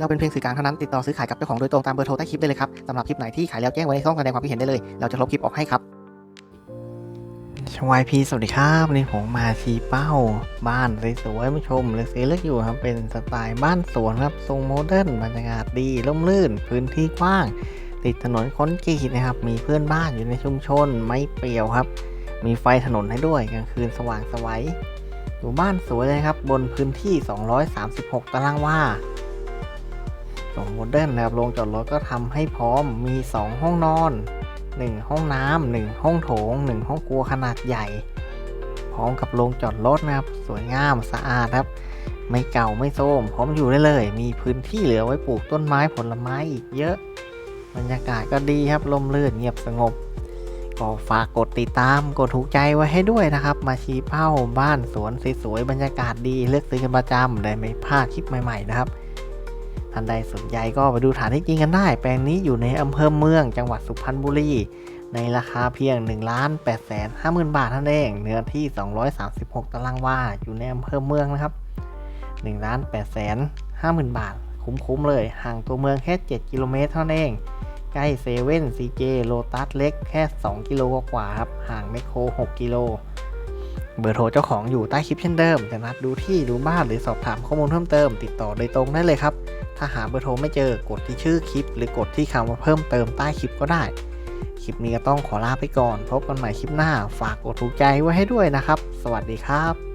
เราเป็นเพียงสื่อกลางเท่านั้นติดต่อซื้อขายกับเจ้าของโดยตรงตามเบอร์โทรใต้คลิปได้เลยครับสำหรับคลิปไหนที่ขายแล้วแจ้งไว้ในช่องแสดงความคิดเห็นได้เลย เราจะลบคลิปออกให้ครับชวายพีสวัสดีครับวันนี้ผมมาชี้เป้า บ้านสวยๆผู้ชมเลือกซื้อเลือกอยู่ครับเป็นสไตล์บ้านสวนครับทรงโมเดิร์นบรรยากาศดีร่มรื่น พื้นที่กว้าง ติดถนนค้นกรีดนะครับ มีเพื่อนบ้านอยู่ในชุมชน ไม่เปรี่ยวครับ มีไฟถนนให้ด้วยกลางคืนสว่างสวัยอยู่บ้านสวยเลยครับ บนพื้นที่ 236 ตารางวา ทรงโมเดิร์นนะครับโรงจอดรถก็ทำให้พร้อมมี 2 ห้องนอน 1 ห้องน้ำหนึ่งห้องโถง 1 ห้องครัวขนาดใหญ่ พร้อมกับโรงจอดรถนะครับ สวยงามสะอาดครับ ไม่เก่าไม่โทรมพร้อมอยู่ได้เลย มีพื้นที่เหลือไว้ปลูกต้นไม้ผลไม้อีกเยอะ บรรยากาศก็ดีครับลมลื่นเงียบสงบก็ฝากกดติดตามกดถูกใจไว้ให้ด้วยนะครับ มาชี้เป้าบ้านสวนสวยๆบรรยากาศดีเลือกซื้อกันประจำได้ไม่พลาดคลิปใหม่ ๆ นะครับ ท่านใดสนใจก็ไปดูฐานที่จริงกันได้ แปลงนี้อยู่ในอำเภอเมืองจังหวัดสุพรรณบุรี ในราคาเพียง1ล้าน8แสน5หมื่นบาทเท่านั้นเองเนื้อที่ 236 ตารางวาอยู่ในอำเภอเมืองนะครับ1ล้าน8แสน5หมื่นบาท คุ้มๆเลย ห่างตัวเมืองแค่ 7 กิโลเมตรเท่านั้นเอง ใกล้เซเว่นซีเจโลตัสเล็กแค่ 2 กิโลกว่าครับ ห่างแมคโคร 6 กิโล เบอร์โทรเจ้าของอยู่ใต้คลิปเช่นเดิม จะนัดดูที่ดูบ้านหรือสอบถามข้อมูลเพิ่มเติม ติดต่อโดยตรงได้เลยครับ ถ้าหาเบอร์โทรไม่เจอกดที่ชื่อคลิป หรือกดที่คำว่าเพิ่มเติมใต้คลิปก็ได้ คลิปนี้ก็ต้องขอลาไปก่อน พบกันใหม่คลิปหน้า ฝากกดถูกใจไว้ให้ด้วยนะครับ สวัสดีครับ